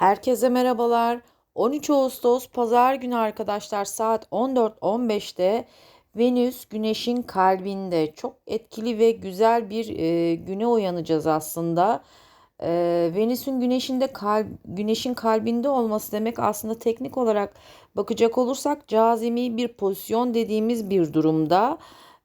Herkese merhabalar. 13 Ağustos Pazar günü arkadaşlar saat 14.15'te Venüs Güneş'in kalbinde çok etkili ve güzel bir e, güne uyanacağız aslında. E, Venüs'ün Güneş'in de kalp Güneş'in kalbinde olması demek aslında teknik olarak bakacak olursak cazimi bir pozisyon dediğimiz bir durumda.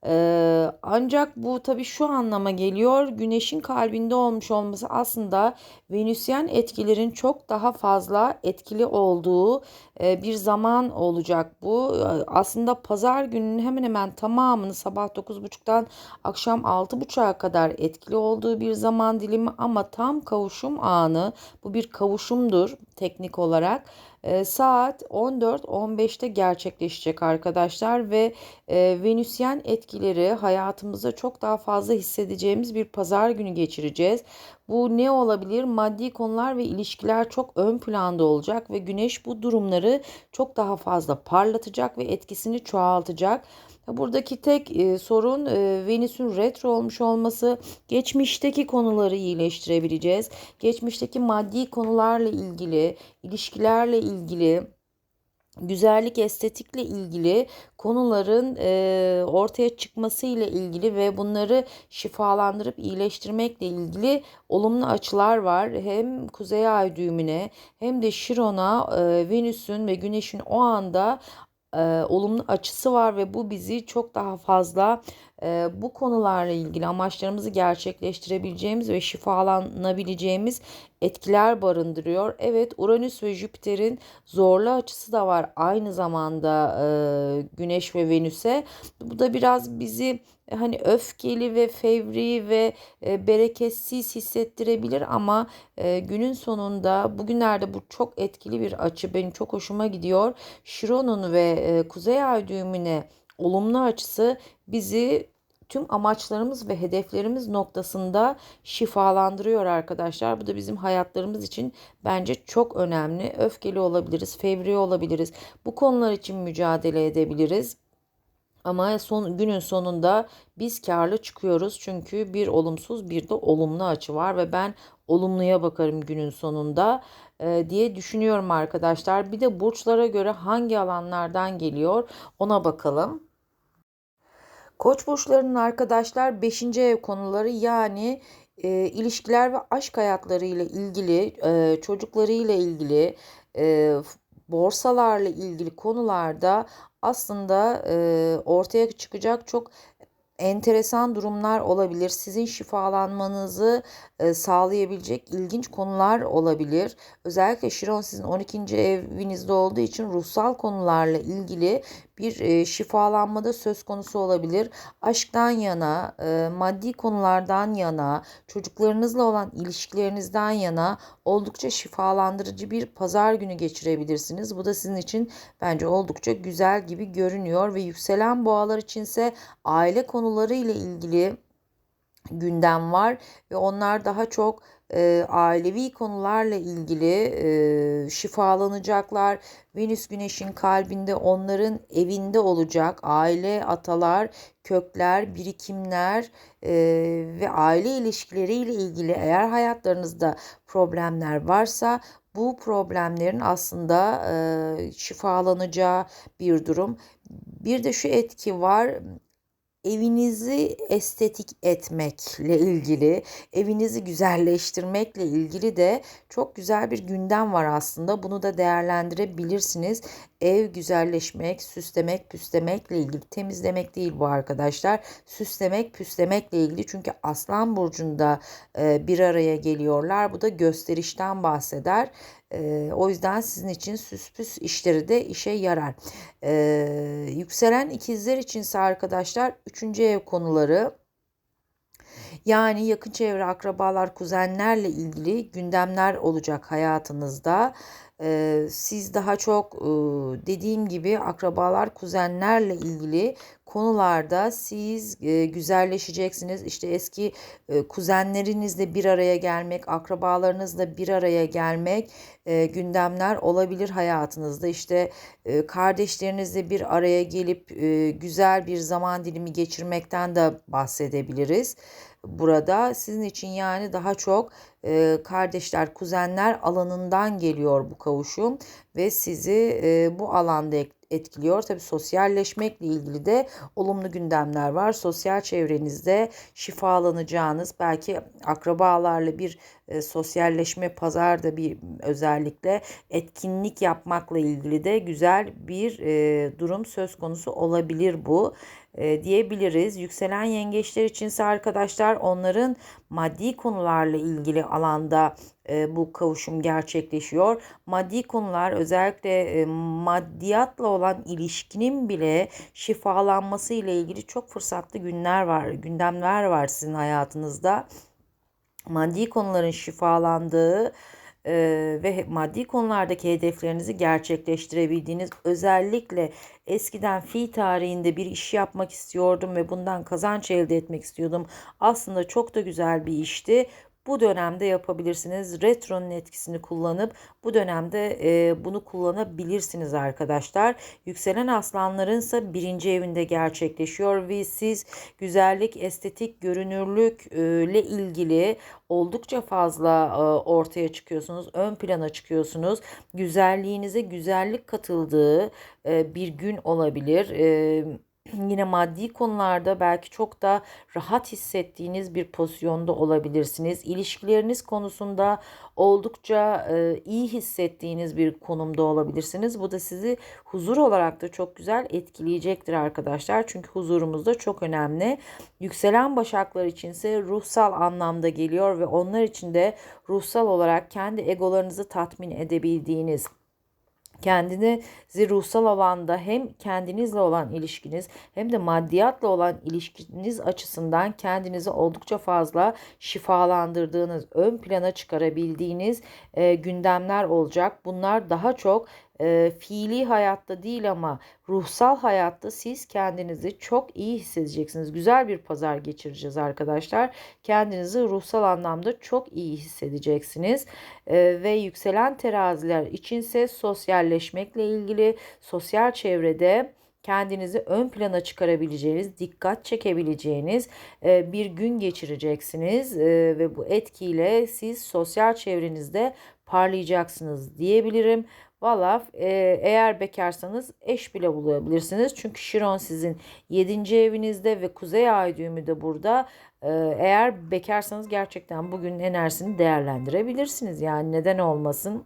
Ee, ancak bu tabii şu anlama geliyor. Güneşin kalbinde olmuş olması aslında Venüsyen etkilerin çok daha fazla etkili olduğu e, bir zaman olacak bu. Aslında pazar gününün hemen hemen tamamını sabah 9.30'dan akşam 6.30'a kadar etkili olduğu bir zaman dilimi ama tam kavuşum anı bu bir kavuşumdur teknik olarak e, saat 14-15'te gerçekleşecek arkadaşlar ve e, Venüsyen etkileri hayatımızda çok daha fazla hissedeceğimiz bir pazar günü geçireceğiz. Bu ne olabilir? Maddi konular ve ilişkiler çok ön planda olacak ve güneş bu durumları çok daha fazla parlatacak ve etkisini çoğaltacak. Buradaki tek e, sorun e, Venüs'ün retro olmuş olması. Geçmişteki konuları iyileştirebileceğiz. Geçmişteki maddi konularla ilgili, ilişkilerle ilgili güzellik estetikle ilgili konuların e, ortaya çıkması ile ilgili ve bunları şifalandırıp iyileştirmekle ilgili olumlu açılar var. Hem Kuzey Ay düğümüne hem de Şiron'a e, Venüs'ün ve Güneş'in o anda e, olumlu açısı var ve bu bizi çok daha fazla bu konularla ilgili amaçlarımızı gerçekleştirebileceğimiz ve şifalanabileceğimiz etkiler barındırıyor. Evet Uranüs ve Jüpiter'in zorlu açısı da var aynı zamanda e, Güneş ve Venüs'e. Bu da biraz bizi hani öfkeli ve fevri ve e, bereketsiz hissettirebilir ama e, günün sonunda bugünlerde bu çok etkili bir açı benim çok hoşuma gidiyor. Şiron'un ve e, Kuzey Ay düğümüne olumlu açısı bizi tüm amaçlarımız ve hedeflerimiz noktasında şifalandırıyor arkadaşlar. Bu da bizim hayatlarımız için bence çok önemli. Öfkeli olabiliriz, fevri olabiliriz. Bu konular için mücadele edebiliriz. Ama son günün sonunda biz karlı çıkıyoruz. Çünkü bir olumsuz bir de olumlu açı var ve ben olumluya bakarım günün sonunda e, diye düşünüyorum arkadaşlar. Bir de burçlara göre hangi alanlardan geliyor ona bakalım. Koç burçlarının arkadaşlar 5. ev konuları yani e, ilişkiler ve aşk hayatları ile ilgili, e, çocukları ile ilgili, e, borsalarla ilgili konularda aslında e, ortaya çıkacak çok enteresan durumlar olabilir. Sizin şifalanmanızı e, sağlayabilecek ilginç konular olabilir. Özellikle Şiron sizin 12. evinizde olduğu için ruhsal konularla ilgili bir e, şifalanmada söz konusu olabilir. Aşktan yana, e, maddi konulardan yana, çocuklarınızla olan ilişkilerinizden yana oldukça şifalandırıcı bir pazar günü geçirebilirsiniz. Bu da sizin için bence oldukça güzel gibi görünüyor ve yükselen boğalar içinse aile konuları ile ilgili gündem var ve onlar daha çok e, ailevi konularla ilgili e, şifalanacaklar. Venüs Güneş'in kalbinde onların evinde olacak aile, atalar, kökler, birikimler e, ve aile ilişkileriyle ilgili eğer hayatlarınızda problemler varsa bu problemlerin aslında e, şifalanacağı bir durum. Bir de şu etki var evinizi estetik etmekle ilgili, evinizi güzelleştirmekle ilgili de çok güzel bir gündem var aslında. Bunu da değerlendirebilirsiniz. Ev güzelleşmek, süslemek, püslemekle ilgili. Temizlemek değil bu arkadaşlar. Süslemek, püslemekle ilgili. Çünkü Aslan Burcu'nda e, bir araya geliyorlar. Bu da gösterişten bahseder. E, o yüzden sizin için süs püs işleri de işe yarar. E, yükselen ikizler içinse arkadaşlar 3. ev konuları yani yakın çevre, akrabalar, kuzenlerle ilgili gündemler olacak hayatınızda. Siz daha çok dediğim gibi akrabalar, kuzenlerle ilgili konularda siz güzelleşeceksiniz. İşte eski kuzenlerinizle bir araya gelmek, akrabalarınızla bir araya gelmek gündemler olabilir hayatınızda. İşte kardeşlerinizle bir araya gelip güzel bir zaman dilimi geçirmekten de bahsedebiliriz burada sizin için yani daha çok e, kardeşler, kuzenler alanından geliyor bu kavuşum ve sizi e, bu alanda etkiliyor. Tabii sosyalleşmekle ilgili de olumlu gündemler var. Sosyal çevrenizde şifalanacağınız, belki akrabalarla bir e, sosyalleşme, pazarda bir özellikle etkinlik yapmakla ilgili de güzel bir e, durum söz konusu olabilir bu e, diyebiliriz. Yükselen yengeçler içinse arkadaşlar onların maddi konularla ilgili alanda e, bu kavuşum gerçekleşiyor. Maddi konular özellikle e, maddiyatla olan ilişkinin bile şifalanması ile ilgili çok fırsatlı günler var, gündemler var sizin hayatınızda. Maddi konuların şifalandığı e, ve maddi konulardaki hedeflerinizi gerçekleştirebildiğiniz özellikle eskiden fi tarihinde bir iş yapmak istiyordum ve bundan kazanç elde etmek istiyordum. Aslında çok da güzel bir işti. Bu dönemde yapabilirsiniz. Retro'nun etkisini kullanıp bu dönemde e, bunu kullanabilirsiniz arkadaşlar. Yükselen aslanların ise birinci evinde gerçekleşiyor ve siz güzellik, estetik, görünürlük e, ilgili oldukça fazla e, ortaya çıkıyorsunuz. Ön plana çıkıyorsunuz. Güzelliğinize güzellik katıldığı e, bir gün olabilir. Yine maddi konularda belki çok da rahat hissettiğiniz bir pozisyonda olabilirsiniz. İlişkileriniz konusunda oldukça e, iyi hissettiğiniz bir konumda olabilirsiniz. Bu da sizi huzur olarak da çok güzel etkileyecektir arkadaşlar. Çünkü huzurumuz da çok önemli. Yükselen başaklar içinse ruhsal anlamda geliyor ve onlar için de ruhsal olarak kendi egolarınızı tatmin edebildiğiniz kendinizi ruhsal alanda hem kendinizle olan ilişkiniz hem de maddiyatla olan ilişkiniz açısından kendinizi oldukça fazla şifalandırdığınız, ön plana çıkarabildiğiniz e, gündemler olacak. Bunlar daha çok e, fiili hayatta değil ama ruhsal hayatta siz kendinizi çok iyi hissedeceksiniz. Güzel bir pazar geçireceğiz arkadaşlar. Kendinizi ruhsal anlamda çok iyi hissedeceksiniz. E, ve yükselen teraziler içinse sosyalleşmekle ilgili sosyal çevrede kendinizi ön plana çıkarabileceğiniz, dikkat çekebileceğiniz e, bir gün geçireceksiniz e, ve bu etkiyle siz sosyal çevrenizde parlayacaksınız diyebilirim. Valla e, eğer bekarsanız eş bile bulabilirsiniz. Çünkü Şiron sizin 7. evinizde ve Kuzey Ay düğümü de burada. E, eğer bekarsanız gerçekten bugün enerjisini değerlendirebilirsiniz. Yani neden olmasın?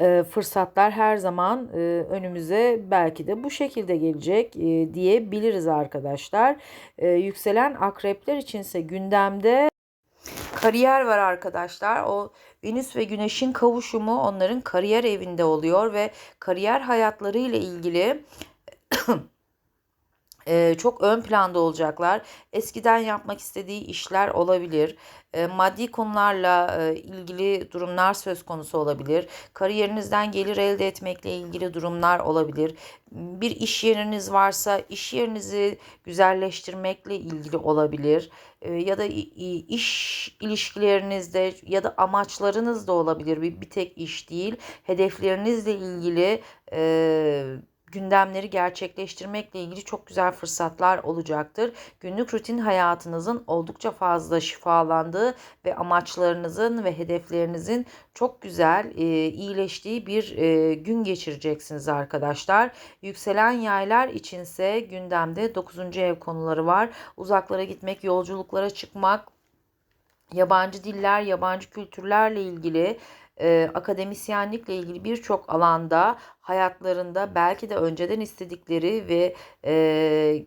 E, fırsatlar her zaman önümüze belki de bu şekilde gelecek e, diyebiliriz arkadaşlar. E, yükselen akrepler içinse gündemde kariyer var arkadaşlar. O Venüs ve Güneş'in kavuşumu onların kariyer evinde oluyor ve kariyer hayatları ile ilgili çok ön planda olacaklar. Eskiden yapmak istediği işler olabilir. E, maddi konularla e, ilgili durumlar söz konusu olabilir. Kariyerinizden gelir elde etmekle ilgili durumlar olabilir. Bir iş yeriniz varsa iş yerinizi güzelleştirmekle ilgili olabilir. E, ya da iş ilişkilerinizde ya da amaçlarınız da olabilir. Bir, tek iş değil. Hedeflerinizle ilgili e, gündemleri gerçekleştirmekle ilgili çok güzel fırsatlar olacaktır. Günlük rutin hayatınızın oldukça fazla şifalandığı ve amaçlarınızın ve hedeflerinizin çok güzel e, iyileştiği bir e, gün geçireceksiniz arkadaşlar. Yükselen yaylar içinse gündemde 9. ev konuları var. Uzaklara gitmek, yolculuklara çıkmak, yabancı diller, yabancı kültürlerle ilgili e, akademisyenlikle ilgili birçok alanda hayatlarında belki de önceden istedikleri ve e,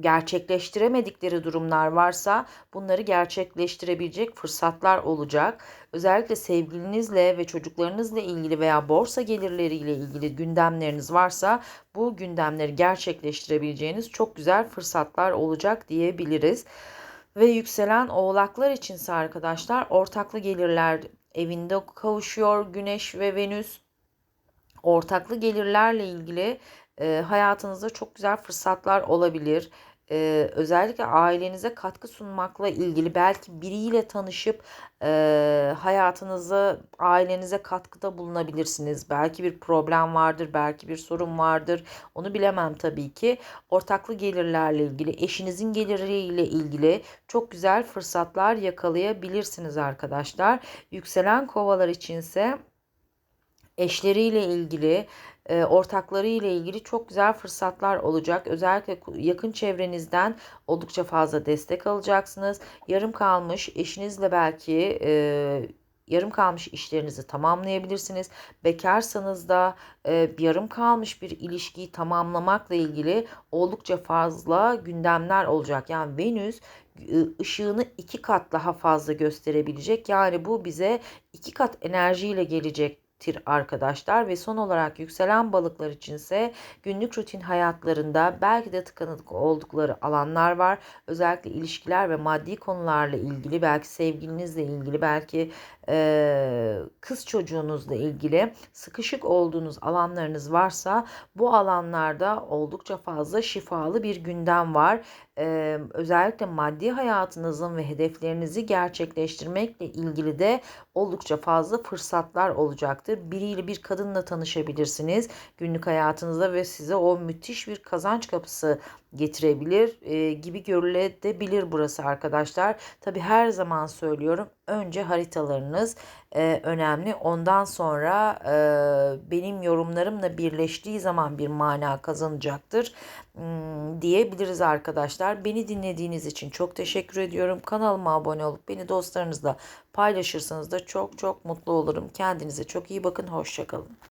gerçekleştiremedikleri durumlar varsa bunları gerçekleştirebilecek fırsatlar olacak. Özellikle sevgilinizle ve çocuklarınızla ilgili veya borsa gelirleriyle ilgili gündemleriniz varsa bu gündemleri gerçekleştirebileceğiniz çok güzel fırsatlar olacak diyebiliriz. Ve yükselen oğlaklar içinse arkadaşlar ortaklı gelirler evinde kavuşuyor Güneş ve Venüs. Ortaklı gelirlerle ilgili e, hayatınızda çok güzel fırsatlar olabilir. E, özellikle ailenize katkı sunmakla ilgili belki biriyle tanışıp e, hayatınıza, ailenize katkıda bulunabilirsiniz. Belki bir problem vardır, belki bir sorun vardır. Onu bilemem tabii ki. Ortaklı gelirlerle ilgili, eşinizin geliriyle ilgili çok güzel fırsatlar yakalayabilirsiniz arkadaşlar. Yükselen kovalar içinse eşleriyle ilgili, ortakları ile ilgili çok güzel fırsatlar olacak. Özellikle yakın çevrenizden oldukça fazla destek alacaksınız. Yarım kalmış eşinizle belki e, yarım kalmış işlerinizi tamamlayabilirsiniz. Bekarsanız da e, yarım kalmış bir ilişkiyi tamamlamakla ilgili oldukça fazla gündemler olacak. Yani Venüs ışığını iki kat daha fazla gösterebilecek. Yani bu bize iki kat enerjiyle gelecek tir arkadaşlar ve son olarak yükselen balıklar içinse günlük rutin hayatlarında belki de tıkanık oldukları alanlar var. Özellikle ilişkiler ve maddi konularla ilgili belki sevgilinizle ilgili belki e, kız çocuğunuzla ilgili sıkışık olduğunuz alanlarınız varsa bu alanlarda oldukça fazla şifalı bir gündem var. Ee, özellikle maddi hayatınızın ve hedeflerinizi gerçekleştirmekle ilgili de oldukça fazla fırsatlar olacaktır. Biriyle bir kadınla tanışabilirsiniz günlük hayatınızda ve size o müthiş bir kazanç kapısı getirebilir e, gibi görülebilir burası arkadaşlar. Tabi her zaman söylüyorum önce haritalarınız e, önemli. Ondan sonra e, benim yorumlarımla birleştiği zaman bir mana kazanacaktır hmm, diyebiliriz arkadaşlar. Beni dinlediğiniz için çok teşekkür ediyorum. Kanalıma abone olup beni dostlarınızla paylaşırsanız da çok çok mutlu olurum. Kendinize çok iyi bakın. Hoşçakalın.